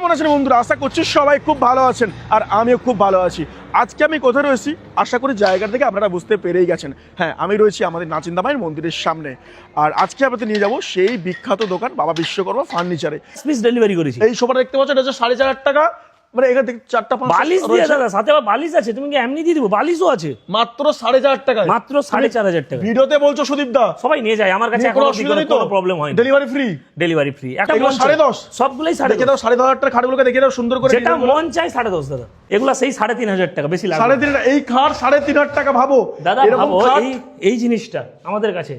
কেমন আছেন বন্ধুরা? আশা করছি সবাই খুব ভালো আছেন আর আমিও খুব ভালো আছি। আজকে আমি কোথায় রয়েছি? আশা করি জায়গা থেকে আপনারা বুঝতে পেরেই গেছেন। হ্যাঁ আমি রয়েছি আমাদের নাচিন্দামায়ের মন্দিরের সামনে। আর আজকে আপনাদের নিয়ে যাব সেই বিখ্যাত দোকান বাবা বিশ্বকর্মা ফার্নিচারে। ডেলিভারি করেছি। এই সোফাটা দেখতে পাচ্ছেন এটা হচ্ছে সাড়ে চার টাকা। মানে এখান থেকে চারটা পাঁচ বালিশ দিয়ে দাদা সাথে আবার বালিশ আছে তুমি কি এমনি দিয়ে দিবো? বালিশও আছে। মাত্র সাড়ে চার টাকা মাত্র সাড়ে চার হাজার টাকা। ভিডিওতে বলছো সুদীপ দা। সবাই নিয়ে যায় আমার কাছে কোনো অসুবিধা নেই তো? কোনো প্রবলেম হয় ডেলিভারি ফ্রি ডেলিভারি ফ্রি একটা মন সাড়ে। দশ? সবগুলোই সাড়ে দেখে দাও সাড়ে দশ হাজার টাকা খাটগুলোকে দেখে দাও সুন্দর করে যেটা মন চাই সাড়ে দশ দাদা। এগুলা সেই সাড়ে তিন হাজার টাকা বেশি লাগবে সাড়ে তিন এই খাট সাড়ে তিন হাজার টাকা ভাবো। দাদা ভাবো এই জিনিসটা আমাদের কাছে।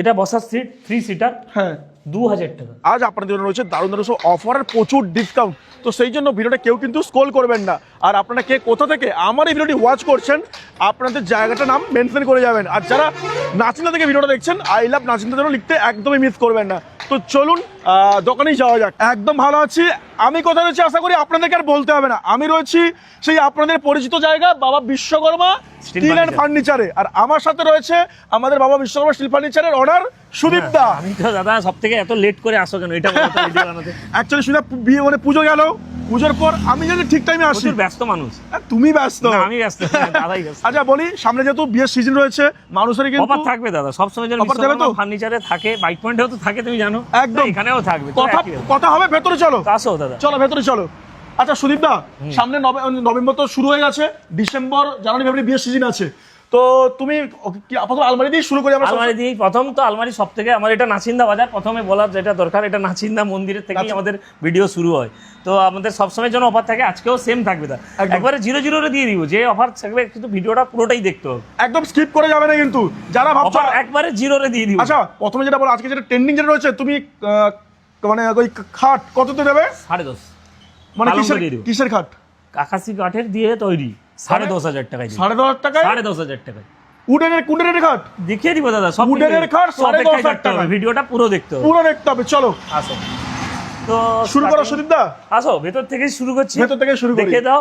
এটা বসার সিট থ্রি সিটার হ্যাঁ। দু হাজার টাকা। আজ আপনাদের জন্য রয়েছে দারুণ দারুণ সব অফার আর প্রচুর ডিসকাউন্ট তো সেই জন্য ভিডিওটা কেউ কিন্তু স্ক্রোল করবেন না। আর আপনারা কে কোথা থেকে আমার এই ভিডিওটি ওয়াচ করছেন আপনাদের জায়গাটার নাম মেনশন করে যাবেন। আর যারা নাচিন্দা থেকে ভিডিওটা দেখছেন আই লাভ নাচিন্দা জন্য লিখতে একদমই মিস করবেন না। তো চলুন দোকানেই যাওয়া যাক। একদম ভালো আছি। আমি কোথায় রয়েছি আশা করি আপনাদেরকে আর বলতে হবে না। আমি রয়েছি সেই আপনাদের পরিচিত জায়গা বাবা বিশ্বকর্মা স্টিল অ্যান্ড ফার্নিচারে। আর আমার সাথে রয়েছে আমাদের বাবা বিশ্বকর্মা স্টিল ফার্নিচারের অর্ডার সুদীপ দা। আমি তো দাদা সব থেকে এত লেট করে আসো কেন এটা অ্যাকচুয়ালি শুনে বিয়ে মানে পুজো গেল। পুজোর পর আমি যদি ঠিক টাইমে আসি। ব্যস্ত মানুষ। তুমি ব্যস্ত। আমি ব্যস্ত দাদাই ব্যস্ত। আচ্ছা বলি সামনে যেহেতু বিয়ের সিজন রয়েছে মানুষের কিন্তু অফার থাকবে দাদা। সবসময় যেন Offer দেবে তো? ফার্নিচারে থাকে বাইক পয়েন্টেও তো থাকে তুমি জানো। একদম। এখানেও থাকবে কথা কথা হবে ভেতরে চলো। আসো দাদা। চলো ভেতরে চলো। আচ্ছা সুদীপ দা সামনে নভে- নভেম্বর তো শুরু হয়ে গেছে ডিসেম্বর জানুয়ারি ফেব্রুয়ারি বিয়ের সিজন আছে। তো তুমি আপাতত আলমারি দিয়ে শুরু করি আমরা আলমারি দিয়েই প্রথম তো আলমারি সব থেকে আমার এটা নাচিন্দা বাজার। প্রথমে বলার যেটা দরকার এটা নাচিন্দা মন্দিরের থেকেই আচ্ছা। আমাদের ভিডিও শুরু হয়। তো আমাদের সবসময় যেন অফার থাকে আজকেও সেম থাকবে তা। একবারে জিরো জিরোরে দিয়ে দিব যে অফার থাকবে কিন্তু ভিডিওটা পুরোটাই দেখতে হবে। একদম স্কিপ করে যাবে না কিন্তু। যারা ভাবছ একবারে জিরোরে দিয়ে দিব। আচ্ছা প্রথমে যেটা বলো আজকে যেটা ট্রেন্ডিং যেটা রয়েছে তুমি মানে ওই খাট কততে দেবে? সাড়ে দশ। মানে কিসের কিসের খাট? আকাশি কাঠের দিয়ে তৈরি। সাড়ে দশ হাজার টাকায় সাড়ে দশ টাকায়? সাড়ে দশ হাজার টাকায়। উডেনের কুডেনের খাট দেখিয়ে দিব দাদা সব উডেনের খাট সাড়ে দশ হাজার টাকা। ভিডিওটা পুরো দেখতে হবে। পুরো দেখতে হবে চলো। আসো। তো শুরু করো সুদীপ দা আসো ভেতর থেকে শুরু করছি। ভেতর থেকে শুরু করি। দেখে দাও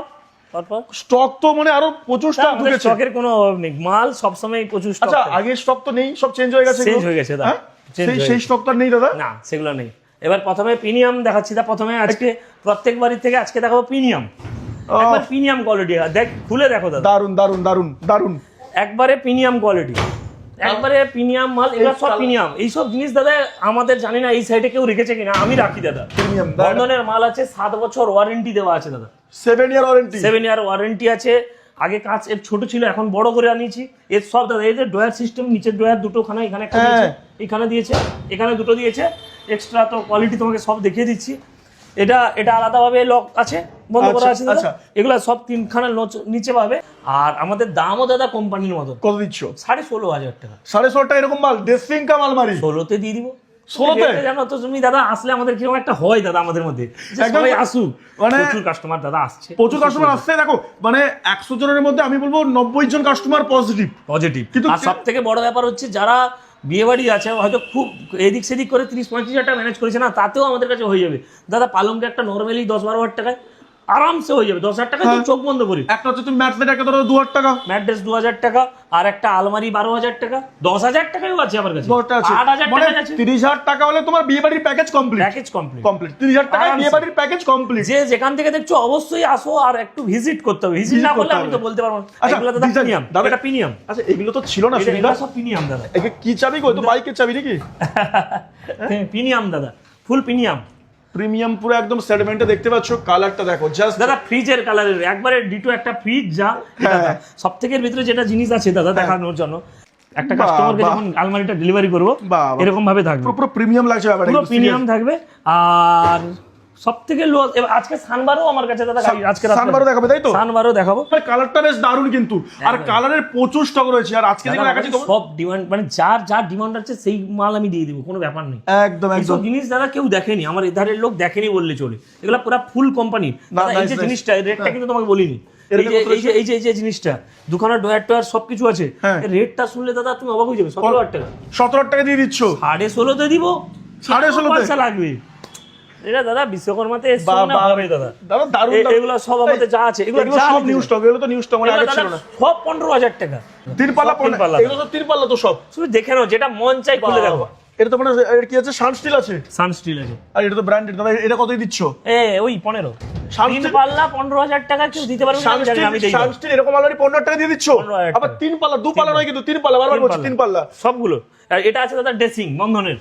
তারপর। স্টক তো মানে আরও প্রচুর স্টক ঢুকেছে। স্টকের কোনো অভাব নেই। মাল সবসময় প্রচুর স্টক আচ্ছা আগের স্টক তো নেই সব চেঞ্জ হয়ে গেছে এগুলো। হয়ে গেছে, দা। হ্যাঁ? সেই সেই গেছে। স্টক তো নেই দাদা? না সেগুলো নেই। এবার প্রথমে প্রিমিয়াম দেখাচ্ছি দা। প্রথমে আজকে প্রত্যেক বাড়ির থেকে আজকে দেখাবো প্রিমিয়াম একবার প্রিমিয়াম কোয়ালিটি দেখ খুলে দেখো দাদা। দারুণ দারুণ দারুণ দারুণ একবারে প্রিমিয়াম কোয়ালিটি একবারে প্রিমিয়াম মাল এগুলো সব প্রিমিয়াম এইসব জিনিস দাদা আমাদের জানি না এই সাইডে কেউ রেখেছে কিনা। আমি রাখি দাদা। প্রিমিয়াম বন্ধনের মাল আছে সাত বছর ওয়ারেন্টি দেওয়া আছে দাদা। Seven year warranty seven year warranty আছে। আগে কাঁচ এর ছোট ছিল এখন বড় করে আনিয়েছি। এর সব দাদা এই যে ড্রয়ার সিস্টেম নিচের ড্রয়ার দুটো খানা এখানে একটা হ্যাঁ। দিয়েছে। এখানে দিয়েছে এখানে দুটো দিয়েছে। এক্সট্রা তো কোয়ালিটি তোমাকে সব দেখিয়ে দিচ্ছি। এটা এটা আলাদাভাবে লক আছে বন্ধ করা আচ্ছা, আছে আচ্ছা। এগুলা সব তিনখানা নিচে পাবে। আর আমাদের দামও দাদা কোম্পানির মতো কত দিচ্ছ? সাড়ে ষোলো হাজার টাকা। সাড়ে ষোলোটা এরকম মাল ডেসপিং কাম আলমারি ষোলোতে দিয়ে দিব। ষোলোতে? জানো তো তুমি দাদা আসলে আমাদের কীরকম একটা হয় দাদা আমাদের মধ্যে। সবাই আসুক। মানে- প্রচুর কাস্টমার দাদা আসছে। প্রচুর কাস্টমার আসছে দেখো মানে একশো জনের মধ্যে আমি বলব নব্বই জন কাস্টমার পজিটিভ পজিটিভ কিন্তু- সব থেকে বড় ব্যাপার হচ্ছে যারা বিয়ে বাড়ি আছে, হয়তো খুব এদিক সেদিক করে তিরিশ পঁয়ত্রিশ হাজার টাকা ম্যানেজ করেছে না, তাতেও আমাদের কাছে হয়ে যাবে। দাদা পালংটা একটা নর্মালি দশ বারো হাজার টাকায় আরামসে হয়ে যাবে। দশ হাজার টাকায় হ্যাঁ। তুমি চোখ বন্ধ করি। একটা হচ্ছে তুমি ম্যাট সেট একটা ধরো দু হাজার টাকা। ম্যাট্রেস দু হাজার টাকা আর একটা আলমারি বারো হাজার টাকা। দশ হাজার টাকাও আছে আমার কাছে। দশটা আছে। আট হাজার মানে টাকা আছে। তিরিশ হাজার টাকা হলে তোমার বিয়ে বাড়ির package complete package complete complete তিরিশ হাজার টাকা বিয়ে বাড়ির প্যাকেজ কমপ্লিট যে যেখান থেকে দেখছ অবশ্যই আসো আর একটু ভিজিট করতে হবে। ভিজিট না করলে আমি তো বলতে পারব না। আচ্ছা, এগুলো দাদা প্রিমিয়াম দাদা- এটা প্রিমিয়াম আচ্ছা এগুলো তো ছিল না সুবিধা? এগুলো সব প্রিমিয়াম দাদা। একে কি চাবি গো? তো বাইকের চাবি নাকি? প্রিমিয়াম দাদা। ফুল প্রিমিয়াম প্রিমিয়াম পুরো একদম সেডমেন্টে দেখতে পাচ্ছ কালারটা দেখো জাস্ট দাদা ফ্রিজের কালারের একবারে ডিটো একটা ফ্রিজ যা হ্যাঁ। সব থেকে ভিতরে যেটা জিনিস আছে দাদা দেখানোর জন্য একটা কাস্টমারকে যখন আলমারিটা ডেলিভারি করব। এরকম ভাবে থাকবে পুরো পুরো প্রিমিয়াম লাগছে ব্যাপারটা পুরো প্রিমিয়াম থাকবে আর সব থেকে লো এবার আজকে সানবারও আমার কাছে দাদা গাড়ি আজকে সানবারও দেখাবে, তাই তো? সানবারও দেখাবো। মানে কালারটা বেশ দারুণ কিন্তু। আর কালারের প্রচুর স্টক রয়েছে আর আজকে সব ডিমান্ড মানে যার যার ডিমান্ড আছে সেই মাল আমি দিয়ে দিব কোনো ব্যাপার নেই। একদম একদম। জিনিস দাদা কেউ দেখেনি আমার এধারের লোক দেখেনি বললে চলে। এগুলা পুরো ফুল কোম্পানি এই যে জিনিসটা রেটটা কিন্তু তোমাকে বলিনি। এই যে এই যে জিনিসটা দুখানা ডয়ার টয়ার সবকিছু আছে। হ্যাঁ। রেটটা শুনলে দাদা তুমি অবাক হয়ে যাবে সতেরো হাজার টাকা। সতেরো টাকা দিয়ে দিচ্ছ? সাড়ে ষোলোতে দিব? সাড়ে ষোলো পয়সা লাগবে। এটা দাদা বিশ্বকর্মাতে দাদা দাদা দারুণ এগুলো সব আমাদের যা আছে এগুলো সব নিউ স্টক এগুলো তো নিউ স্টক মানে আগে ছিল না। সব পনেরো হাজার টাকা। তিন পাল্লা সব তিন পাল্লা। এগুলো তো তো সব। শুধু দেখে নাও যেটা মন চাই খুলে দেখো। এটা তো মানে কি আছে? সান স্টিল আছে? সান স্টিল আছে। আর এটা তো ব্র্যান্ডেড দাদা এটা কতই দিচ্ছ? এ ওই পনেরো। তিন পাল্লা পনেরো হাজার টাকা কেউ দিতে পারবে এরকম পনেরো টাকা দিয়ে দিচ্ছ? 15,000 আবার তিন পাল্লা দু পাল্লা নয় কিন্তু তিন পাল্লা বারবার বলছি তিন পাল্লা। সবগুলো। এটা আছে দাদা ড্রেসিং বন্ধনের।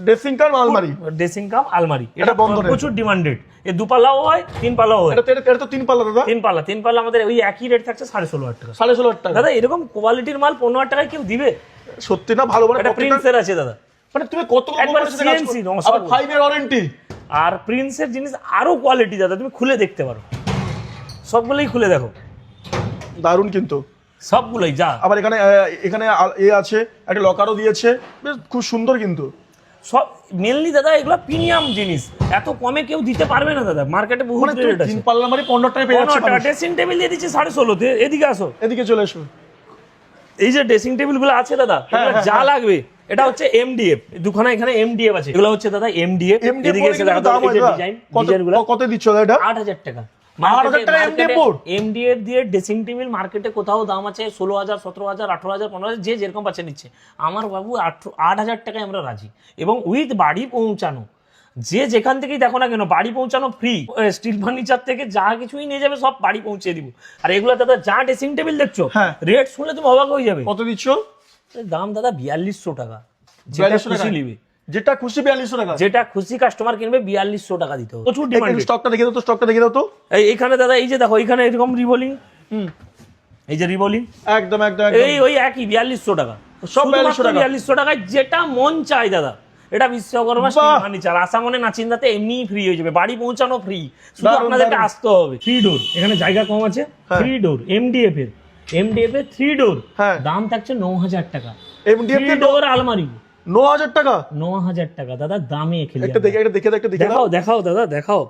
ড্রেসিং কাম আলমারি ড্রেসিং কাম আলমারি এটা বন্ধনের। প্রচুর ডিমান্ডেড এ দু পাল্লাও হয় তিন পাল্লাও হয়। এটা এটা- তো তিন পাল্লা দাদা। তিন পাল্লা তিন পাল্লা আমাদের ওই একই রেট থাকছে সাড়ে ষোলো হাজার টাকা। সাড়ে ষোলো হাজার টাকা। দাদা এরকম কোয়ালিটির মাল পনেরো হাজার টাকায় কেউ দিবে? সত্যি না ভালো মানে এটা প্রিন্সের আছে দাদা। মানে তুমি কত একবার ফাইভ এর ওয়ারেন্টি আর প্রিন্সের জিনিস আরও কোয়ালিটি দাদা। তুমি খুলে দেখতে পারো। সবগুলোই খুলে দেখো। দারুণ কিন্তু। সবগুলোই যা। আবার এখানে এখানে এ আছে একটা লকারও দিয়েছে। বেশ খুব সুন্দর কিন্তু। সব মেনলি দাদা এগুলো প্রিমিয়াম জিনিস। এত কমে কেউ দিতে পারবে না দাদা। মার্কেটে বহু মানে রেট আছে। তিন পাল্লা মানে পনেরো টাকা পেয়ে যাচ্ছে মানুষ। ড্রেসিং টেবিল দিয়ে দিচ্ছে সাড়ে ষোলোতে এদিকে আসো। এদিকে চলে এসো। এই যে ড্রেসিং টেবিলগুলো আছে দাদা হ্যাঁ, যা লাগবে এটা হচ্ছে এমডিএফ দুখানা এখানে এমডিএফ আছে। এগুলো হচ্ছে দাদা এমডিএফ এদিকে এসে দেখো এই যে ডিজাইন কত দিচ্ছ দাদা এটা? আট হাজার 8,000 টাকা। MDF এমডিএফ দিয়ে ড্রেসিং টেবিল মার্কেটে কোথাও দাম আছে ষোলো হাজার সতেরো হাজার আঠারো হাজার পনেরো হাজার যে যেরকম পাচ্ছে নিচ্ছে। আমার বাবু আট হাজার টাকায় আমরা রাজি। এবং উইথ বাড়ি পৌঁছানো। যে যেখান থেকেই দেখো না কেন বাড়ি পৌঁছানো ফ্রি স্টিল ফার্নিচার থেকে যা কিছুই নিয়ে যাবে সব বাড়ি পৌঁছে দিব। আর এগুলো দাদা যা ড্রেসিং টেবিল দেখছ হ্যাঁ। রেট শুনলে তুমি অবাক হয়ে যাবে। কত দিচ্ছ? দাম দাদা বিয়াল্লিশশো টাকা। যেটা খুশি নিবে। যেটা খুশি বিয়াল্লিশশো টাকা। যেটা খুশি কাস্টমার কিনবে বিয়াল্লিশশো টাকা দিতে হবে। প্রচুর ডিমান্ড স্টকটা দেখে দাও তো স্টকটা দেখে দাও তো। এই এখানে দাদা এই যে দেখো এখানে এরকম রিভলিং হুম। এই যে রিভলিং একদম একদম একদম। এই ওই একই বিয়াল্লিশশো টাকা। সব 4200 টাকা। বিয়াল্লিশশো টাকায় যেটা মন চাই দাদা। এটা বিশ্বকর্মা! ফার্নিচার মনে নাচিন্দাতে এমনি ফ্রি হয়ে যাবে। বাড়ি পৌঁছানো ফ্রি শুধু আপনাদেরকে আসতে হবে। থ্রি ডোর এখানে জায়গা কম আছে। থ্রি ডোর এমডিএফ এর। এমডিএফ এর থ্রি ডোর হ্যাঁ। দাম থাকছে ন হাজার টাকা এমডিএফ ডোর আলমারি। ন হাজার টাকা? ন হাজার টাকা দাদা দামে খেলে একটা দেখে একটা দেখে একটা দেখে দেখাও দেখাও দাদা দেখাও।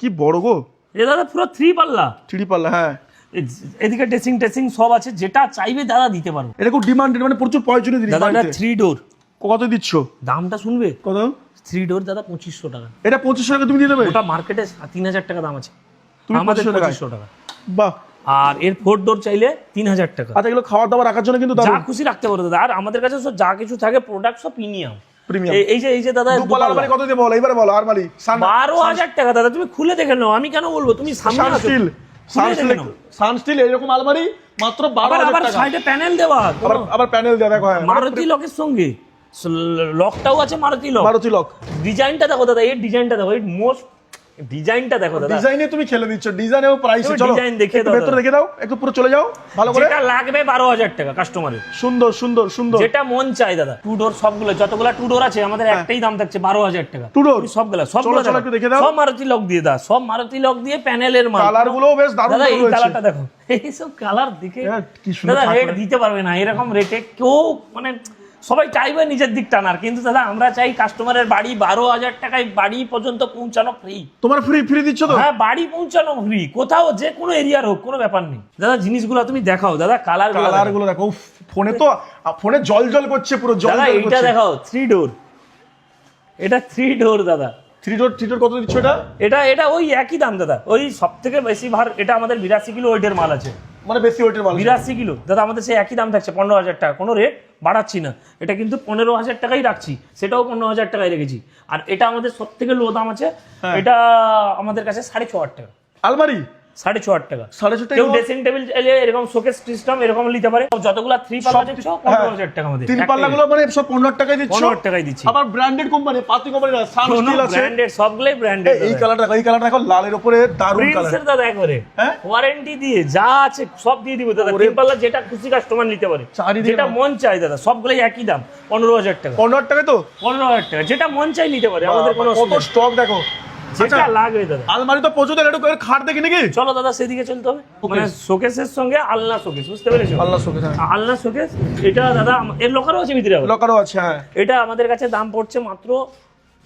কি বড় গো। এ দাদা পুরো থ্রি পাল্লা। থ্রি পাল্লা হ্যাঁ। এদিকে ড্রেসিং টেসিং সব আছে যেটা চাইবে দাদা দিতে পারো। এটা খুব ডিমান্ডেড মানে প্রচুর প্রয়োজনীয় জিনিস দাদা এটা থ্রি ডোর কত দিচ্ছ? দামটা শুনবে? কত? থ্রি ডোর দাদা পঁচিশশো টাকা। এটা পঁচিশশো টাকা তুমি দিয়ে দেবে? ওটা মার্কেটে তিন হাজার টাকা দাম আছে। তুমি আমাদের পঁচিশশো টাকা। বাহ। আর এর ফোর ডোর চাইলে তিন হাজার টাকা। আচ্ছা এগুলো খাওয়ার দাওয়ার রাখার জন্য কিন্তু যা খুশি রাখতে পারো দাদা। আর আমাদের কাছে সব যা কিছু থাকে প্রোডাক্ট সব প্রিমিয়াম এই যে এই যে দাদা আলমারি কত দিয়ে বলো? এবারে বলো আলমারি। সান বারো হাজার টাকা দাদা তুমি খুলে দেখে নাও। আমি কেন বলব? তুমি সামনে। স্টিল। সান খুলে স্টিল দেখে নাও। সান স্টিল এরকম আলমারি মাত্র বারো আবার হাজার আবার সাইডে প্যানেল দেওয়া। আবার আবার প্যানেল দেওয়া দেখো হ্যাঁ। মারুতি লকের সঙ্গে। লকটাও আছে মারুতি লক মারুতি লক ডিজাইনটা দেখো দাদা এই ডিজাইনটা দেখো মোস্ট ডিজাইনটা দেখো দাদা। ডিজাইনে তুমি খেলে দিচ্ছ ডিজাইন এবং প্রাইস চলো। দেখিয়ে একটু দাও ভেতরে দেখে দাও একটু পুরো চলে যাও ভালো করে। যেটা লাগবে বারো হাজার টাকা কাস্টমারের সুন্দর সুন্দর সুন্দর। যেটা মন চাই দাদা। টু ডোর সবগুলো যতগুলো টু ডোর আছে আমাদের একটাই দাম থাকছে বারো হাজার টাকা। Two door? তুমি সবগুলো সবগুলো চলো, একটু দেখে দাও। সব মারুতি লক দিয়ে দাও সব মারুতি লক দিয়ে প্যানেলের মাল। কালারগুলো বেশ দারুণ দাদা এই কালারটা দেখো। এইসব কালার দেখে হ্যাঁ, দাদা রেট দিতে পারবে না এরকম রেটে কেউ মানে সবাই চাইবে নিজের দিক টানার কিন্তু দাদা আমরা চাই কাস্টমারের বাড়ি বারো হাজার টাকায় বাড়ি পর্যন্ত পৌঁছানো ফ্রি তোমার ফ্রি ফ্রি দিচ্ছ তো? হ্যাঁ বাড়ি পৌঁছানো ফ্রি কোথাও যে কোনো এরিয়ার হোক কোনো ব্যাপার নেই। দাদা জিনিসগুলো তুমি দেখাও। দাদা কালার কালারগুলো দেখো ফোনে তো ফোনে জল জল করছে পুরো জল দাদা করছে। দেখাও থ্রি ডোর এটা থ্রি ডোর দাদা। থ্রি ডোর থ্রি ডোর কত দিচ্ছ এটা? এটা এটা ওই একই দাম দাদা। ওই সব থেকে বেশি ভার এটা আমাদের বিরাশি কিলো ওয়েটের মাল আছে। মানে বেশি ওয়েটের মাল বিরাশি কিলো। দাদা আমাদের সেই একই দাম থাকছে পনেরো হাজার টাকা। কোনো রেট বাড়াচ্ছি না। এটা কিন্তু পনেরো হাজার টাকাই রাখছি। সেটাও পনেরো হাজার টাকায় রেখেছি। আর এটা আমাদের সব থেকে লো দাম আছে। হ্যাঁ। এটা আমাদের কাছে সাড়ে ছ হাজার টাকা। আলমারি? সাড়ে ছ হাজার টাকা। সাড়ে ছ টাকা কেউ ড্রেসিং টেবিল এরকম শোকেস সিস্টেম এরকম নিতে পারে। যতগুলো থ্রি পাল্লা দেখছ পনেরো হাজার টাকা আমাদের। তিন পাল্লা গুলো মানে সব পনেরো হাজার টাকায় দিচ্ছ। পনেরো টাকায় দিচ্ছি। আবার ব্র্যান্ডেড কোম্পানি পাতি কোম্পানি না সান স্টিল আছে। ব্র্যান্ডেড সবগুলোই ব্র্যান্ডেড এই- এই কালার দেখো এই কালার দেখো লালের উপরে দারুণ কালার প্রিন্সের দাদা একবারে। হ্যাঁ? ওয়ারেন্টি দিয়ে যা আছে সব দিয়ে দিব দাদা। তিন পাল্লা যেটা খুশি কাস্টমার নিতে পারে। যেটা মন চাই দাদা সবগুলোই একই দাম পনেরো হাজার টাকা। পনেরো হাজার টাকায় তো? পনেরো হাজার টাকা যেটা মন চাই নিতে পারে আমাদের কোনো কত স্টক দেখো। যেটা আচ্ছা, লাগবে দাদা। আলমারি তো প্রচুর একটু খাট দেখি নাকি? চলো দাদা সেদিকে চলতে হবে। মানে শোকেসের সঙ্গে আলনা শোকেস বুঝতে পেরেছ? আল্লাহ শোকে হ্যাঁ। আলনা শোকেস এটা দাদা এর লোকারও আছে ভিতরে লকারও আছে হ্যাঁ। এটা আমাদের কাছে দাম পড়ছে মাত্র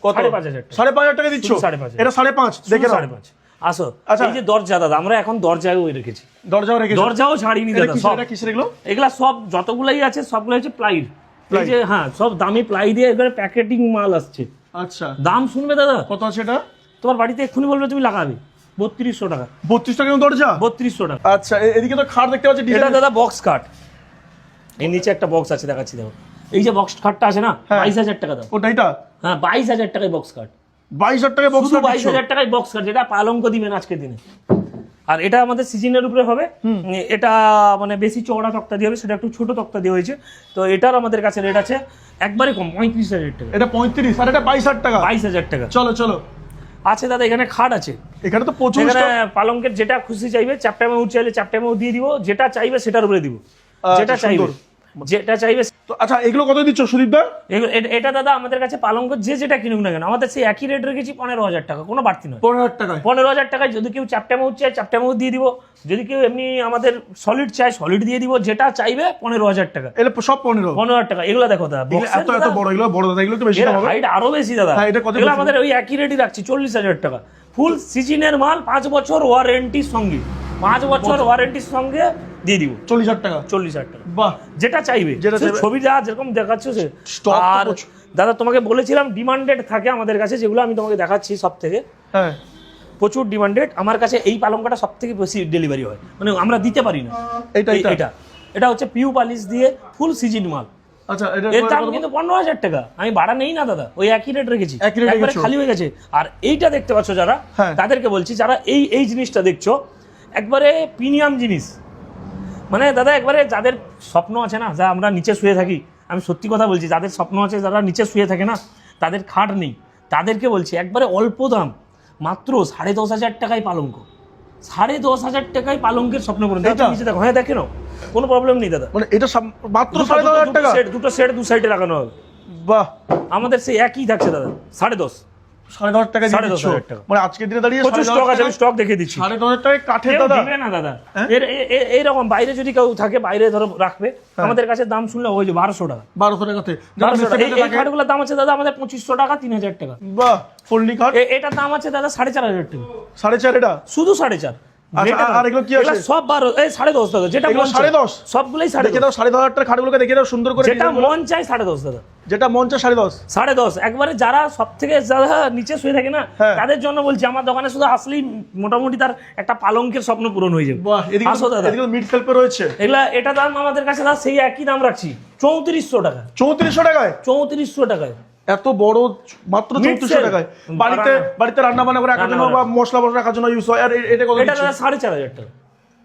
কত? সাড়ে পাঁচ হাজার টাকা। সাড়ে পাঁচ হাজার টাকা দিচ্ছ? সাড়ে পাঁচ। এটা সাড়ে পাঁচ দেখে নাও। সাড়ে পাঁচ। আসো আচ্ছা। এই যে দরজা দাদা আমরা এখন দরজাও রেখেছি। দরজাও রেখেছো? দরজাও ছাড়িনি দাদা সব। এটা কিসের এগুলো? এগুলা সব যতগুলাই আছে সবগুলো হচ্ছে প্লাইর এই। যে হ্যাঁ সব দামি প্লাই দিয়ে এবারে প্যাকেটিং মাল আসছে। আচ্ছা। দাম শুনবে দাদা? কত আছে এটা? তোমার বাড়িতে এক্ষুনি বলবে তুমি লাগাবে। বত্রিশশো টাকা। বত্রিশ টাকা দরজা? বত্রিশশো টাকা। আচ্ছা এদিকে তো খাট দেখতে পাচ্ছি এটা দাদা বক্স কাট এর নিচে একটা বক্স আছে দেখাচ্ছি দেখো। এই যে বক্স খাটটা আছে না হ্যাঁ। বাইশ হাজার টাকা দাম ওটা এটা হ্যাঁ বাইশ হাজার টাকায় বক্স খাট। বাইশ হাজার টাকা বক্স বাইশ হাজার টাকায় বক্স খাট যেটা পালঙ্ক দিবেন আজকের দিনে। আর এটা আমাদের সিজনের উপরে হবে। এটা মানে বেশি চওড়া তক্তা দিয়ে হবে সেটা একটু ছোট তক্তা দিয়ে হয়েছে। তো এটার আমাদের কাছে রেট আছে একবারে কম পঁয়ত্রিশ হাজার টাকা। এটা পঁয়ত্রিশ আর এটা বাইশ হাজার টাকা। বাইশ হাজার টাকা। চলো চলো। আছে দাদা এখানে খাট আছে। এখানে তো প্রচুর এখানে পালঙ্কের যেটা খুশি চাইবে চারটা মেউ চাইলে চারটা মেউ দিয়ে দিব যেটা চাইবে সেটার উপরে দিব। আচ্ছা, যেটা চাইবে সুন্দর। যেটা চাইবে তো আচ্ছা এগুলো কত দিচ্ছ সুদীপ দা? এটা দাদা আমাদের কাছে পালঙ্ক যে যেটা কিনুক না কেন আমাদের সেই একই রেট রেখেছি পনেরো হাজার টাকা কোনো বাড়তি নয়। পনেরো হাজার টাকায়? পনেরো হাজার টাকায় যদি কেউ চ্যাপটা মেউ চায় চ্যাপটা মেউ দিয়ে দিব। যদি কেউ এমনি আমাদের সলিড চায় সলিড দিয়ে দিব যেটা চাইবে পনেরো হাজার টাকা। এটা সব পনেরো? পনেরো হাজার টাকা এগুলো দেখো দাদা এত এত বড় এগুলো বড় দাদা এগুলো তো বেশি দাম হবে। হাইট আরও বেশি দাদা। হ্যাঁ, এটা কত এগুলো আমাদের ওই একই রেটই রাখছি চল্লিশ হাজার টাকা। ফুল সিজনের মাল পাঁচ বছর ওয়ারেন্টির সঙ্গে। পাঁচ বছর ওয়ারেন্টির সঙ্গে দিয়ে দিব। চল্লিশ হাজার টাকা। চল্লিশ হাজার টাকা। বাহ। যেটা চাইবে। যেটা ছবি যা যেরকম দেখাচ্ছে সে। আর দাদা তোমাকে বলেছিলাম ডিমান্ডেড থাকে আমাদের কাছে যেগুলো আমি তোমাকে দেখাচ্ছি সব থেকে হ্যাঁ। প্রচুর ডিমান্ডেড আমার কাছে এই পালঙ্কটা সব থেকে বেশি ডেলিভারি হয়। মানে আমরা দিতে পারি না। এইটা? এটা এটা হচ্ছে পিউ পালিশ দিয়ে ফুল সিজিন মাল। আচ্ছা এর দাম কিন্তু পনেরো হাজার টাকা। আমি ভাড়া নেই না দাদা। ওই একই রেট রেখেছি। একবারে খালি হয়ে গেছে। আর এইটা দেখতে পাচ্ছ যারা হ্যাঁ। তাদেরকে বলছি যারা এই এই জিনিসটা দেখছ একবারে প্রিমিয়াম জিনিস। মানে দাদা একবারে যাদের স্বপ্ন আছে না যা আমরা নিচে শুয়ে থাকি আমি সত্যি কথা বলছি যাদের স্বপ্ন আছে যারা নিচে শুয়ে থাকে না তাদের খাট নেই। তাদেরকে বলছি একবারে অল্প দাম মাত্র সাড়ে দশ হাজার টাকায় পালঙ্ক। সাড়ে দশ হাজার টাকায় পালঙ্কের স্বপ্ন করুন। নিচে দেখো। হ্যাঁ দেখে নাও। কোনো প্রবলেম নেই দাদা। মানে এটা মাত্র দুটো- সাড়ে দশ হাজার দুটো টাকা? সেট দুটো সেট দু সাইডে লাগানো হবে। বাহ। আমাদের সেই একই থাকছে দাদা। সাড়ে দশ। সাড়ে দশ টাকা সাড়ে দশ হাজার টাকা। মানে আজকের দিনে দাঁড়িয়ে প্রচুর স্টক আছে স্টক দিচ্ছি। সাড়ে দশ টাকায় কাঠের দাদা। দিবে না দাদা। হ্যাঁ? এর এইরকম বাইরে যদি কেউ থাকে বাইরে ধরো রাখবে আমাদের কাছে দাম শুনলে ওই যে বারোশো টাকা। বারোশো টাকাতে এই- খাটগুলোর দাম আছে দাদা আমাদের পঁচিশশো টাকা তিন হাজার টাকা। বাহ ফোল্ডিং খাট এটার দাম আছে দাদা সাড়ে চার হাজার টাকা। সাড়ে চার এটা? শুধু সাড়ে চার। সব বারো এই সাড়ে দশ দাদা যেটা সাড়ে দশ? সবগুলোই সাড়ে দেখে দশ। দাও সাড়ে দশ হাজার খাটগুলোকে দেখে দাও সুন্দর করে যেটা মন চাই সাড়ে দশ দাদা। যেটা মঞ্চে সাড়ে দশ। সাড়ে দশ। একবারে যারা সব থেকে যারা নিচে শুয়ে থাকে না হ্যাঁ। তাদের জন্য বলছি আমার দোকানে শুধু আসলেই মোটামুটি তার একটা পালঙ্কের স্বপ্ন পূরণ হয়ে যাবে। এদিকে আসো দাদা। মিড সেলফে রয়েছে। এগুলা এটা দাম আমাদের কাছে দাদা সেই একই দাম রাখছি। চৌত্রিশশো টাকা। চৌত্রিশশো টাকায়? চৌত্রিশশো টাকায়। এত বড় মাত্র চৌত্রিশশো টাকায়। বাড়িতে বাড়িতে রান্না বান্না করে রাখার জন্য বা মশলা মশলা রাখার জন্য ইউজ হয়। আর এটা কত এটা সাড়ে চার হাজার টাকা।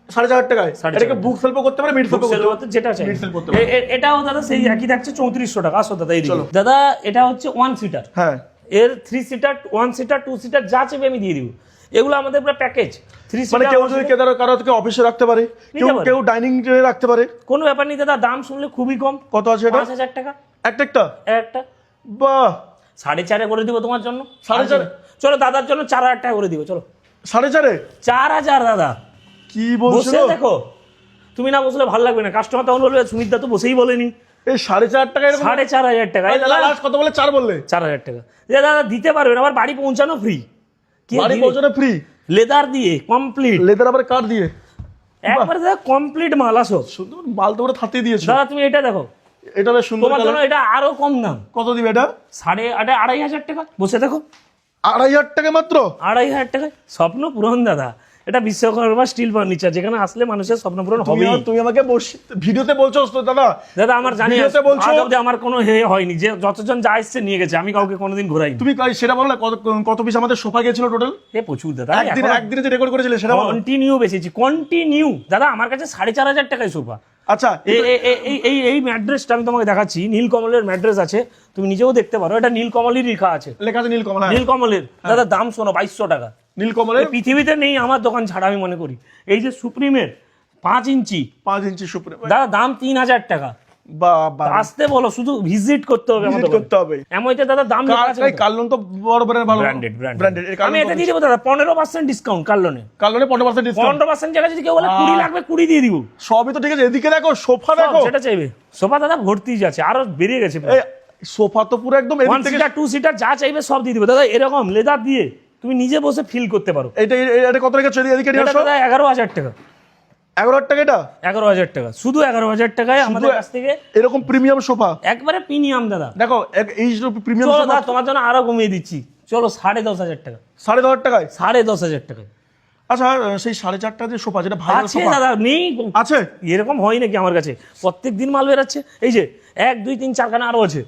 সাড়ে চার টাকায়? এটাকে বুক সেলফ করতে পারে মিড সেলফ করতে করতে যেটা চাই। Mid sell করতে এ- এ- এটাও দাদা সেই একই থাকছে চৌত্রিশশো টাকা। আসো দাদা এই দাদা এটা হচ্ছে ওয়ান সিটার হ্যাঁ। এর three seater one seater two seater যা চাইবে আমি দিয়ে দিব। এগুলো আমাদের পুরো প্যাকেজ থ্রি মানে সিটার কেউ যদি কেদার কারও থেকে অফিসে রাখতে পারে কেউ কেউ ডাইনিং রাখতে পারে। কোনো ব্যাপার নেই দাদা দাম শুনলে খুবই কম। কত আছে এটা? পাঁচ হাজার টাকা। একটা একটা একটা। বাহ। সাড়ে চারে করে দিব তোমার জন্য? সাড়ে চারে? চলো দাদার জন্য চার হাজার টাকা করে দিব চলো। সাড়ে চারে? চার হাজার দাদা। কি বলছো? দেখো। তুমি না বসলে ভালো লাগবে না। কাস্টমার তখন বলবে সুমিত দা তো বসেই বলেনি। এই সাড়ে চার টাকা সাড়ে চার হাজার টাকা। কত বলে চার বললে। চার হাজার টাকা। দাদা দিতে পারবেন আবার বাড়ি পৌঁছানো ফ্রি বাড়ি পৌঁছানো ফ্রি লেদার দিয়ে কমপ্লিট লেদার আবার কার্ড দিয়ে? একবারে দাদা কমপ্লিট মাল আসো। সুন্দর মাল তো ওরা থাতে দিয়েছ। দাদা তুমি এটা দেখো। এটা বেশ সুন্দর তোমার জন্য এটা আরও কম দাম। কত দিবে এটা? সাড়ে আড়াই আড়াই হাজার টাকা। বসে দেখো। আড়াই হাজার টাকা মাত্র? আড়াই হাজার টাকায় স্বপ্ন পূরণ দাদা। এটা বিশ্বকর্মা স্টিল ফার্নিচার যেখানে আসলে মানুষের স্বপ্ন পূরণ আমার- তুমি আমাকে ভিডিওতে বলছো তো দাদা। দাদা আমার জানি ভিডিওতে বলছো অব্দি আমার কোনো হে হয়নি। যে যতজন যা এসছে নিয়ে গেছে আমি কাউকে কোনোদিন ঘোরাইনি। তুমি সেটা বলো না কত কত পিস আমাদের সোফা গেছিল টোটাল এ প্রচুর দাদা একদিন একদিনে যে রেকর্ড করেছিলে সেটা কন্টিনিউ বেশিছি কন্টিনিউ দাদা আমার কাছে সাড়ে চার হাজার টাকায় সোফা। আচ্ছা এই এই- ম্যাড্রেসটা আমি তোমাকে দেখাচ্ছি। নীলকমলের ম্যাড্রেস আছে। তুমি নিজেও দেখতে পারো। এটা নীলকমলের লেখা আছে। লেখা আছে নীলকমল হ্যাঁ। নীলকমলের। দাদা দাম শোনো বাইশশো টাকা। নীলকমলের? পৃথিবীতে নেই আমার দোকান ছাড়া আমি মনে করি। এই যে সুপ্রিমের পাঁচ ইঞ্চি। পাঁচ ইঞ্চি সুপ্রিম দাদা দাম তিন হাজার টাকা। আসতে বলো শুধু ভিজিট করতে হবে Visit করতে হবে। এমনতে দাদা দাম কার্লন তো বড় ব্র্যান্ড ভালো। ব্র্যান্ডেড ব্র্যান্ডেড আমি এটা দিয়ে দেবো দাদা পনেরো পার্সেন্ট ডিসকাউন্ট কার্লনে। কার্লনে পনেরো পার্সেন্ট ডিসকাউন্ট পনেরো পার্সেন্ট জায়গায় যদি কেউ বলে কুড়ি লাগবে কুড়ি দিয়ে দিব। সবই তো ঠিক আছে এদিকে দেখো সোফা দেখো। সেটা চাইবে। সোফা দাদা ভর্তি যাচ্ছে আরও বেরিয়ে গেছে সোফা তো পুরো একদম ওয়ান থেকে সিটার টু সিটার যা চাইবে সব দিয়ে দিবে। দাদা এরকম লেদার দিয়ে তুমি নিজে বসে ফিল করতে পারো। এটা এটা- কত এদিকে এটা আসো। দাদা এগারো হাজার টাকা। এগারো হাজার টাকা এটা? এগারো হাজার টাকা। শুধু এগারো হাজার টাকায় আমাদের কাছ থেকে এরকম প্রিমিয়াম সোফা? একবারে প্রিমিয়াম দাদা। দেখো এই প্রিমিয়াম সোফা দাদা তোমার জন্য আরও কমিয়ে দিচ্ছি। চলো সাড়ে দশ হাজার টাকা। সাড়ে দশ হাজার টাকায়? সাড়ে দশ হাজার টাকায়। আচ্ছা সেই সাড়ে চারটা যে সোফা যেটা ভাইরাল আছে দাদা নেই আছে? এরকম হয় নাকি আমার কাছে? প্রত্যেক দিন মাল বেরাচ্ছে। এই যে এক দুই তিন চারখানা আরও আছে।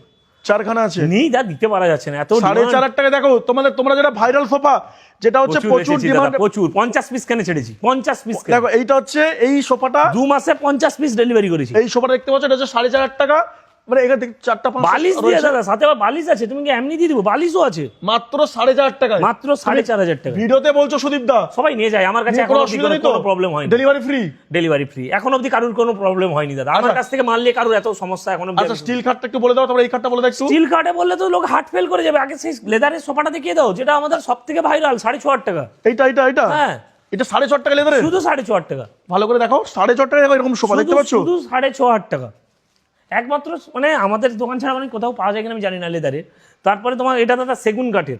চারখানা আছে। নেই যা দিতে পারা যাচ্ছে না এত সাড়ে চার হাজার টাকা দেখো তোমাদের তোমরা যেটা ভাইরাল সোফা যেটা হচ্ছে প্রচুর ডিমান্ড প্রচুর। পঞ্চাশ পিস কেনে ছেড়েছি পঞ্চাশ পিস দেখো এইটা হচ্ছে এই সোফাটা দু মাসে পঞ্চাশ পিস ডেলিভারি করেছি। এই সোফাটা দেখতে পাচ্ছ এটা হচ্ছে সাড়ে চার হাজার টাকা। মানে এখানে দেখো চারটা বালিশ দিয়ে দাদা সাথে আবার বালিশ আছে তুমি কি এমনি দিয়ে দিবো? বালিশও আছে। মাত্র সাড়ে চার টাকা মাত্র সাড়ে চার হাজার টাকা ভিডিওতে বলছো সুদীপ দা। সবাই নিয়ে যায় আমার কাছে কোনো এখন অসুবিধা নেই তো? কোনো প্রবলেম হয়নি। ডেলিভারি ফ্রি ডেলিভারি ফ্রি এখন অব্দি কারোর কোনো প্রবলেম হয়নি দাদা। আমার আচ্ছা। কাছ থেকে মাল নিয়ে কারোর এত সমস্যা এখন আচ্ছা স্টিল খাটটা একটু বলে দাও তারপরে এই খাটটা বলে দাও একটু। স্টিল কার্ডে বললে তো লোক হার্ট ফেল করে যাবে। আগে সেই লেদারের সোফাটা দেখিয়ে দাও যেটা আমাদের সব থেকে ভাইরাল সাড়ে ছ হাজার টাকা। এইটা এইটা এইটা? হ্যাঁ। এটা সাড়ে চার টাকা লেদারে শুধু সাড়ে ছ হাজার টাকা। ভালো করে দেখো সাড়ে চার টাকা এরকম সোফা দেখতে পাচ্ছ? শুধু সাড়ে ছ হাজার টাকা। একমাত্র মানে আমাদের দোকান ছাড়া মানে কোথাও পাওয়া যায় কিনা আমি জানি না লেদারের তারপরে তোমার এটা দাদা সেগুন কাঠের।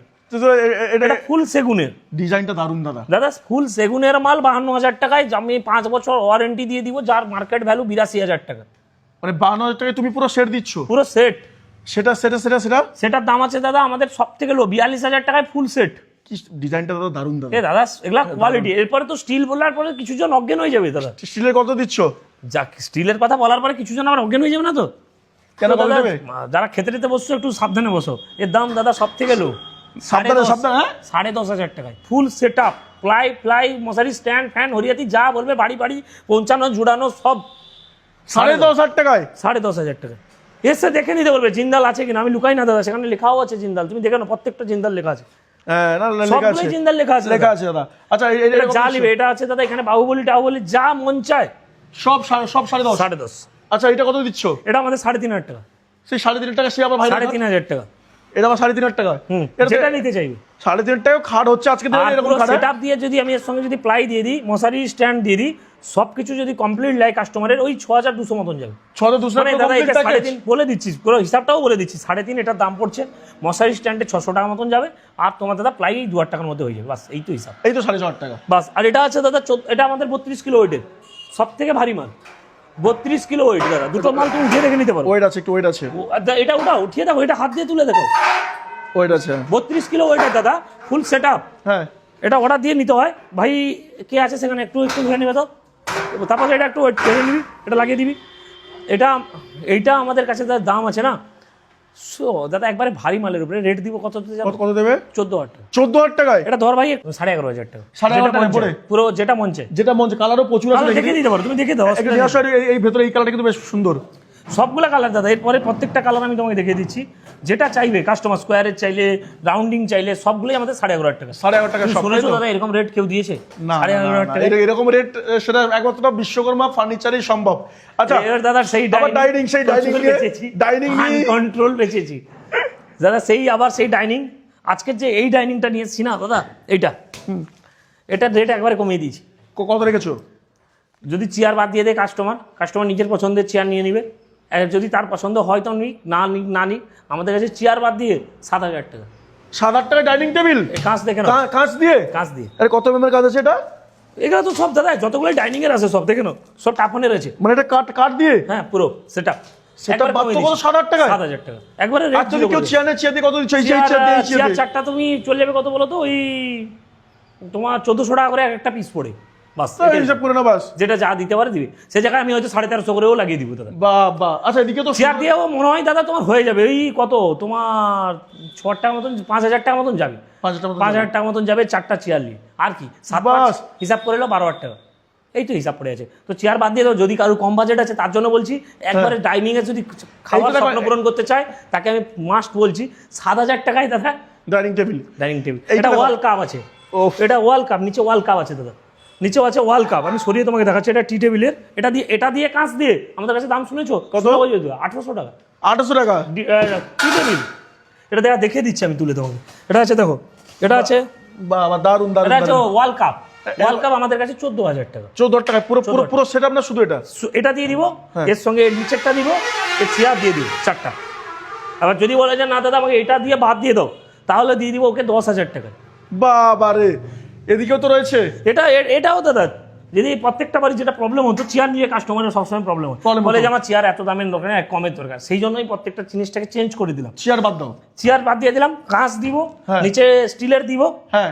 এটা ফুল সেগুনের। ডিজাইনটা দারুণ দাদা। দাদা ফুল সেগুনের মাল বাহান্ন হাজার টাকায় আমি পাঁচ বছর ওয়ারেন্টি দিয়ে দিব যার মার্কেট ভ্যালু বিরাশি হাজার টাকা। মানে বান্ন হাজার টাকায় তুমি পুরো সেট দিচ্ছ? পুরো সেট সেটা সেটা সেটা সেটা? সেটার দাম আছে দাদা আমাদের সব থেকে লো বিয়াল্লিশ হাজার টাকায় ফুল সেট কি ডিজাইনটা দাদা দারুণ দাদা। এ দাদা এগুলা কোয়ালিটি এরপরে তো স্টিল বলার পরে কিছু জন অজ্ঞান হয়ে যাবে দাদা। স্টিলের কত দিচ্ছ? যাক স্টিলের কথা বলার পরে কিছু জন আবার অজ্ঞান হয়ে যাবে না তো? কেন দাদা, যারা খেতে টেতে বসছো একটু সাবধানে বসো। এর দাম দাদা সব থেকে লো সাড়ে দশ হাজার টাকায়। Full set up ply ply মশারি স্ট্যান্ড ফ্যান হরিয়াতি যা বলবে বাড়ি বাড়ি পৌঁছানো জুড়ানো সব। সাড়ে দশ। হাজার টাকায়? সাড়ে দশ হাজার টাকায়। এসে দেখে নিতে বলবে জিন্দাল আছে কিনা? আমি লুকাই না দাদা সেখানে লেখাও আছে জিন্দাল। তুমি দেখে না প্রত্যেকটা জিন্দাল লেখা আছে। হ্যাঁ সবগুলোই জিন্দাল লেখা আছে লেখা আছে দাদা। আচ্ছা যা নিবে এটা আছে দাদা এখানে বাহুবলি টাহুবলি যা মন চায় সব সাড়ে- সব সাড়ে দশ? সাড়ে দশ। আচ্ছা এটা কত দিচ্ছ? এটা আমাদের সাড়ে তিন হাজার টাকা। সেই সাড়ে তিন টাকা সে আবার ভাই সাড়ে তিন হাজার টাকা। এটা আবার সাড়ে তিন হাজার টাকা? যেটা নিতে চাইবে। সাড়ে তিন টাকা খাট হচ্ছে আজকে এরকম হ্যাঁ? দিয়ে যদি আমি এর সঙ্গে যদি প্লাই দিয়ে দিই মশারি স্ট্যান্ড দিয়ে দিই সব কিছু যদি কমপ্লিট লাই কাস্টমারের ওই ছ হাজার দুশো মতন যাবে। ছ হাজার দুশো মানে দাদা এটা সাড়ে তিন বলে দিচ্ছি পুরো হিসাবটাও বলে দিচ্ছি সাড়ে তিন এটার দাম পড়ছে মশারি স্ট্যান্ডে ছশো টাকা মতন যাবে আর তোমার দাদা প্লাই দু হাজার টাকার মধ্যে হয়ে যাবে বাস এই তো হিসাব। এই তো সাড়ে ছ হাজার টাকা। বাস আর এটা আছে দাদা এটা আমাদের বত্রিশ কিলো ওয়েটের সব থেকে ভারী মাল। বত্রিশ কিলো ওয়েট দাদা। দুটো মাল তুমি উঠিয়ে দেখে নিতে পারো। ওয়েট আছে একটু ওয়েট আছে। দা- এটা ওটা উঠিয়ে দেখো এটা হাত দিয়ে তুলে দেখো। ওয়েট আছে। বত্রিশ কিলো ওয়েটের দাদা ফুল সেট আপ হ্যাঁ। এটা অর্ডার দিয়ে নিতে হয়। ভাই কে আছে সেখানে? একটু একটু ধরে নিবে তো। তারপরে এটা একটু ওয়েট করে নিবি এটা লাগিয়ে দিবি। এটা এইটা আমাদের কাছে দাম আছে না? সো দাদা একবারে ভারী মালের উপরে রেট দিব কত কত দেবে? চোদ্দ হাজার টাকা। চোদ্দ হাজার টাকায়? এটা ধর ভাই সাড়ে এগারো হাজার টাকা। সাড়ে এগারো টাকা পড়ে? পুরো যেটা মঞ্চে। যেটা মঞ্চে কালারও প্রচুর আছে দেখে দিতে পারো তুমি দেখে দাও এই ভেতরে এই কালারটা কিন্তু বেশ সুন্দর। সবগুলা কালার দাদা এরপরে প্রত্যেকটা কালার আমি তোমাকে দেখিয়ে দিচ্ছি। যেটা চাইবে কাস্টমার স্কোয়ারের চাইলে রাউন্ডিং চাইলে সবগুলোই আমাদের সাড়ে এগারো টাকা। সাড়ে এগারো টাকা সব শুনেছো দাদা এরকম রেট কেউ দিয়েছে? না এরকম রেট সেটা একমাত্র বিশ্বকর্মা ফার্নিচারই সম্ভব। আচ্ছা এবার দাদা সেই dining, সেই ডাইনিং নিয়ে- কন্ট্রোল বেঁচেছি। দাদা সেই আবার সেই ডাইনিং আজকের যে এই ডাইনিংটা নিয়েছি না দাদা এইটা। এটা রেট একবারে কমিয়ে দিয়েছি। কত রেখেছো? যদি চেয়ার বাদ দিয়ে দেয় কাস্টমার কাস্টমার নিজের পছন্দের চেয়ার নিয়ে নেবে। যদি তার পছন্দ হয় তো নিক না নিক না নিক আমাদের কাছে চেয়ার বাদ দিয়ে সাত হাজার টাকা। সাত হাজার টাকা ডাইনিং টেবিল কাঁচ দেখে না কাঁচ দিয়ে? কাঁচ দিয়ে। আরে কত এমএম কাজ আছে এটা? এগুলো তো সব দাদা যতগুলো ডাইনিং এর আছে সব দেখে নাও। সব টাফনের আছে মানে এটা কাঠ কাঠ দিয়ে? হ্যাঁ পুরো সেটা সেটা বাদ কত সাত হাজার টাকা সাত হাজার টাকা। একবারে আর যদি কেউ চেয়ার নেয় চেয়ার দিয়ে কত দিচ্ছে? এই চেয়ার চারটা তুমি চলে যাবে কত বলো তো? ওই তোমার চোদ্দশো টাকা করে এক একটা পিস পড়ে। বাস হিসাব করে না বাস। যেটা যা দিতে পারে দিবে। সে জায়গায় আমি হয়তো সাড়ে তেরোশো করেও লাগিয়ে দিব দাদা। বাহ বাহ আচ্ছা এদিকে তো চেয়ার দিয়েও মনে হয় দাদা তোমার হয়ে যাবে। কত? তোমার ছ টাকা মতন পাঁচ হাজার টাকা মতন যাবে। পাঁচ হাজার টাকা মতন যাবে। চারটা চেয়ার নিয়ে। আর কি? সাত বাস। হিসাব করে এলো বারো হাজার টাকা। এই তো হিসাব পড়ে আছে। তো চেয়ার বাদ দিয়ে দাও যদি কারও কম বাজেট আছে তার জন্য বলছি একবারে ডাইনিং এ যদি খাওয়ার স্বপ্ন পূরণ করতে চায় তাকে আমি মাস্ট বলছি সাত হাজার টাকায় দাদা ডাইনিং টেবিল ডাইনিং টেবিল এটা। ওয়াল কাপ আছে। এটা ওয়াল কাপ নিচে ওয়াল কাপ আছে দাদা। নিচেও আছে ওয়াল কাপ আমি সরিয়ে তোমাকে দেখাচ্ছি এটা টি টেবিলের এটা দিয়ে এটা দিয়ে কাঁচ দিয়ে। আমাদের কাছে দাম শুনেছো? কত? আঠারোশো টাকা। আঠারোশো টাকা? টি টেবিল এটা দেখা দেখে দিচ্ছি আমি তুলে তোমাকে। এটা আছে দেখো। এটা আছে। বাহ দারুণ দারুণ এটা আছে ওয়াল কাপ ওয়াল কাপ আমাদের কাছে চোদ্দ হাজার টাকা। চোদ্দ টাকা পুরো পুরো পুরো সেট না শুধু এটা? এটা দিয়ে দিব হ্যাঁ। এর সঙ্গে এর নিচেরটা দিব এর চেয়ার দিয়ে দিব চারটা। আবার যদি বলে যে না দাদা আমাকে এটা দিয়ে বাদ দিয়ে দাও তাহলে দিয়ে দিব ওকে দশ হাজার টাকা। বাবা রে এদিকেও তো রয়েছে। এটা এটাও দাদা যদি প্রত্যেকটা বাড়ি যেটা প্রবলেম হতো চেয়ার নিয়ে কাস্টমারের সবসময় প্রবলেম হয় বলে যে আমার চেয়ার এত দামের দরকার নেই, এক কমের দরকার। সেই জন্যই প্রত্যেকটা জিনিসটাকে চেঞ্জ করে দিলাম। চেয়ার বাদ দাও। চেয়ার বাদ দিয়ে দিলাম কাঁচ দিব হ্যাঁ। নিচে স্টিলের দিব। হ্যাঁ।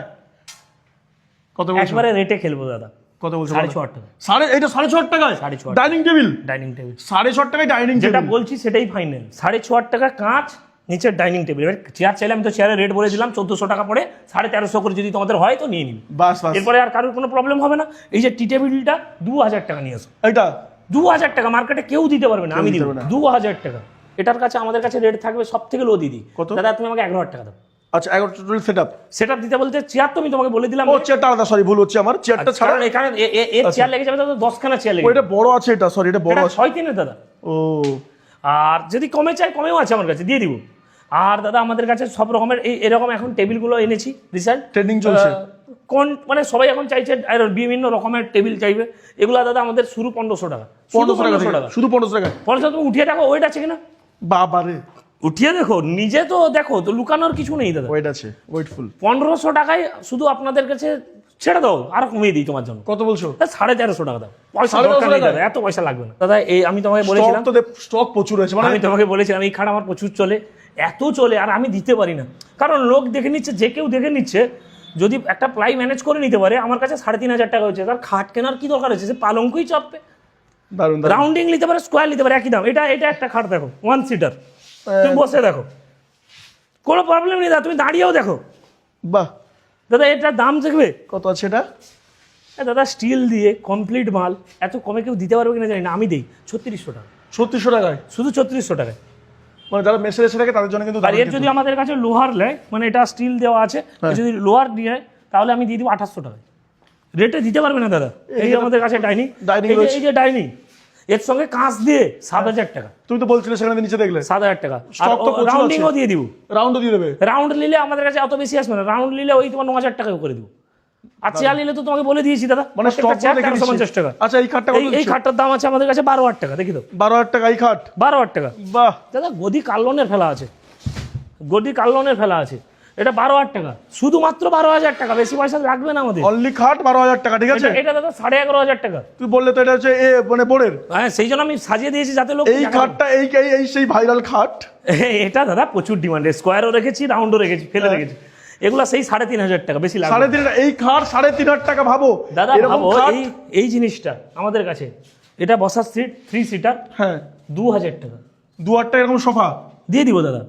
কত বলছো? একবারে রেটে খেলব দাদা। কত বলছো? সাড়ে? ছ টাকা। সাড়ে এটা সাড়ে ছ টাকায়? সাড়ে ছ ডাইনিং টেবিল ডাইনিং টেবিল সাড়ে ছ টাকায় ডাইনিং যেটা বলছি সেটাই ফাইনাল সাড়ে ছ টাকা কাঁচ নিচের ডাইনিং টেবিল এবার চেয়ার চাইলে আমি তো চেয়ারের রেট বলে দিলাম চোদ্দোশো টাকা পড়ে সাড়ে তেরোশো করে যদি তোমাদের হয় তো নিয়ে নিবি। বাস বাস। এরপরে আর কারোর কোনো প্রবলেম হবে না। এই যে টি টেবিলটা দু হাজার টাকা নিয়ে আসো এইটা? দু হাজার টাকা মার্কেটে কেউ দিতে পারবে না আমি দিব। দু হাজার টাকা। এটার কাছে আমাদের কাছে রেট থাকবে সব থেকে লো দিদি। কত? দাদা তুমি আমাকে এগারো হাজার টাকা দাও। আচ্ছা এগারো টোটাল সেট আপ সেটা দিতে বলতে চেয়ার তো আমি তোমাকে বলে দিলাম ও চেয়ারটা আলাদা সরি ভুল হচ্ছে আমার। চেয়ারটা ছাড়া এখানে এর চেয়ার লেগে যাবে দাদা দশখানা চেয়ার লেগে ওইটা বড় আছে এটা সরি এটা বড় আছে। ছয় তিনের দাদা। ও। আর যদি কমে চাই কমেও আছে আমার কাছে দিয়ে দিব। আর দাদা আমাদের কাছে সব রকমের এই এরকম এখন টেবিলগুলো এনেছি রিসেন্ট ট্রেনিং চলছে। কোন মানে সবাই এখন চাইছে বিভিন্ন রকমের টেবিল চাইবে। এগুলো দাদা আমাদের শুরু পনেরোশো টাকা। পনেরোশো টাকা শুধু পনেরোশো টাকা। পনেরোশো তুমি উঠিয়ে দেখো ওয়েট আছে কিনা? বাবারে। উঠিয়ে দেখো নিজে তো দেখো তো লুকানোর কিছু নেই দাদা। ওয়েট আছে ওয়েটফুল পনেরোশো টাকায় শুধু আপনাদের কাছে ছেড়ে দাও আর কমিয়ে দিই তোমার জন্য। কত বলছো? সাড়ে তেরোশো টাকা দাও। পয়সা দরকার নেই দাদা এত পয়সা লাগবে না। দাদা এই আমি তোমাকে বলেছিলাম তো স্টক প্রচুর আছে মানে আমি তোমাকে বলেছিলাম এই খাট আমার প্রচুর চলে এত চলে আর আমি দিতে পারি না। কারণ লোক দেখে নিচ্ছে যে কেউ দেখে নিচ্ছে যদি একটা প্লাই ম্যানেজ করে নিতে পারে আমার কাছে সাড়ে তিন হাজার টাকা হয়েছে। তার খাট কেনার কি দরকার আছে সে পালঙ্কই চাপবে। রাউন্ডিং নিতে পারে স্কোয়ার নিতে পারে একই দাম। এটা এটা একটা খাট দেখো ওয়ান সিটার তুমি বসে দেখো। কোনো প্রবলেম নেই দাদা তুমি দাঁড়িয়েও দেখো। বাহ। দাদা এটার দাম দেখবে কত আছে এটা? দাদা স্টিল দিয়ে কমপ্লিট মাল। এত কমে কেউ দিতে পারবে কিনা জানি না আমি দিই। ছত্রিশশো টাকা। ছত্রিশশো টাকায়? শুধু ছত্রিশশো টাকায়। মানে যারা মেসে এসে থাকে তাদের জন্য কিন্তু আর এর যদি আমাদের কাছে লোহার নেয় মানে এটা স্টিল দেওয়া আছে হ্যাঁ। যদি লোহার নিয়ে তাহলে আমি দিয়ে দিব আঠাশশো টাকায়। রেটে দিতে পারবে না দাদা? এই যে আমাদের কাছে ডাইনি রয়েছে। এই যে ডাইনিং এর সঙ্গে কাঁচ দিয়ে সাত হাজার টাকা। তুমি তো বলছিলে সেখানে নিচে দেখলে। সাত হাজার টাকা। রাউন্ডিংও দিয়ে দিব। রাউন্ডও দিয়ে দেবে। রাউন্ড নিলে আমাদের কাছে অত বেশি আসবে না। রাউন্ড নিলে ওই তোমার ন হাজার টাকা করে দিব। আর চেয়ার নিলে তো তোমাকে বলে দিয়েছি দাদা। মানে তেরোশো পঞ্চাশ টাকা। আচ্ছা এই খাটটা এই এই খাটটার দাম আছে আমাদের কাছে বারো হাজার টাকা দেখি তো। বারো হাজার টাকা এই খাট? বারো হাজার টাকা। বাহ। দাদা গদি কাল্লনের ফেলা আছে। গদি কাল্লনের ফেলা আছে। এটা বারো হাজার টাকা। শুধুমাত্র বারো হাজার টাকা বেশি পয়সা লাগবে না আমাদের। অনলি খাট বারো হাজার টাকা ঠিক আছে? এটা- দাদা সাড়ে এগারো হাজার টাকা। তুই বললে তো এটা হচ্ছে এ মানে বোর্ডের। হ্যাঁ সেই জন্য আমি সাজিয়ে দিয়েছি যাতে লোক এই খাটটা এই এই- সেই ভাইরাল খাট। এটা দাদা প্রচুর ডিমান্ড স্কোয়ারও রেখেছি রাউন্ডও রেখেছি ফেলে রেখেছি। এগুলো সেই সাড়ে তিন হাজার টাকা বেশি লাগবে সাড়ে। তিন এই খাট সাড়ে তিন হাজার টাকা ভাবো। দাদা ভাবো এই এই জিনিসটা আমাদের কাছে এটা বসার সিট থ্রি সিটার হ্যাঁ। দু হাজার টাকা। দু হাজার টাকা এরকম সোফা। দিয়ে দিব দাদা।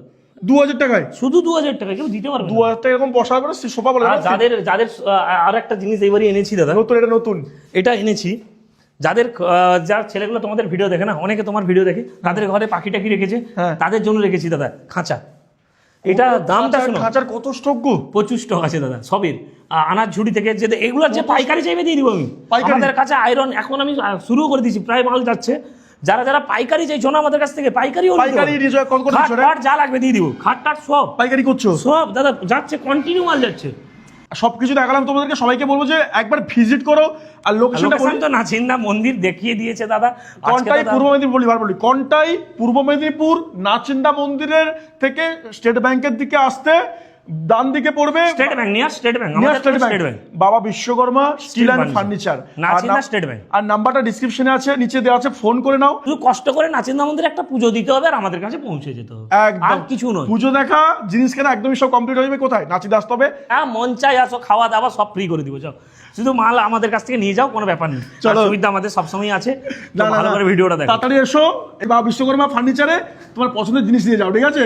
দু হাজার টাকায়। শুধু দু হাজার টাকা কেউ দিতে পারবে দু। হাজার টাকা এরকম বসার পরে সোফা বলে আর? যাদের যাদের আর একটা জিনিস এইবারই এনেছি দাদা। নতুন এটা নতুন। এটা এনেছি। যাদের যার ছেলেগুলো তোমাদের ভিডিও দেখে না অনেকে তোমার ভিডিও দেখে তাদের ঘরে পাখি টাকি রেখেছে হ্যাঁ। তাদের জন্য রেখেছি দাদা খাঁচা। এটা দামটা শোনো। খাঁচার কত স্টক গো? প্রচুর স্টক আছে দাদা সবের। আনার ঝুড়ি থেকে যে এগুলোর যে পাইকারি চাইবে দিয়ে দিব আমি। পাইকারি? আমাদের কাছে আয়রন এখন আমি শুরু করে দিয়েছি প্রায় মাল যাচ্ছে। যারা যারা পাইকারি চাইছো না আমাদের কাছ থেকে পাইকারি পাইকারি যাও, কত করে খাট যা লাগবে দিয়ে দিব। খাট টাট সব। পাইকারি করছ? সব দাদা যাচ্ছে কন্টিনিউ মাল যাচ্ছে। সবকিছু দেখালাম তোমাদেরকে সবাইকে বলব যে একবার ভিজিট করো আর লোকেশনটা লোকেশন তো নাচিন্দা মন্দির দেখিয়ে দিয়েছে দাদা। কন্টাই পূর্ব মেদিনীপুর বলি বলি। কন্টাই পূর্ব মেদিনীপুর নাচিন্দা মন্দিরের থেকে স্টেট ব্যাংকের দিকে আসতে ডান দিকে পড়বে। স্টেট ব্যাংক নিয়ে স্টেট ব্যাংক নিয়ার আমাদের State Bank Baba Biswakarma steel and furniture. Nachinda State Bank. আর নাম্বারটা ডিসক্রিপশনে আছে নিচে দেওয়া আছে ফোন করে নাও। শুধু কষ্ট করে নাচিন্দা মন্দিরে একটা পুজো দিতে হবে আর আমাদের কাছে পৌঁছে যেতে হবে। আর কিছু নয়। পুজো দেখা জিনিস কেনা একদমই সব কমপ্লিট হয়ে যাবে। কোথায়? নাচিতে আসতে হবে। হ্যাঁ মন চাই আসো খাওয়া দাওয়া সব ফ্রি করে দিব যাও শুধু মাল আমাদের কাছ থেকে নিয়ে যাও কোনো ব্যাপার নেই। চলো। চলো। সুবিধা আমাদের সবসময় আছে। ভালো করে ভিডিওটা দেখো। তাড়াতাড়ি এসো। বাবা বিশ্বকর্মা ফার্নিচারে তোমার পছন্দের জিনিস নিয়ে যাও ঠিক আছে?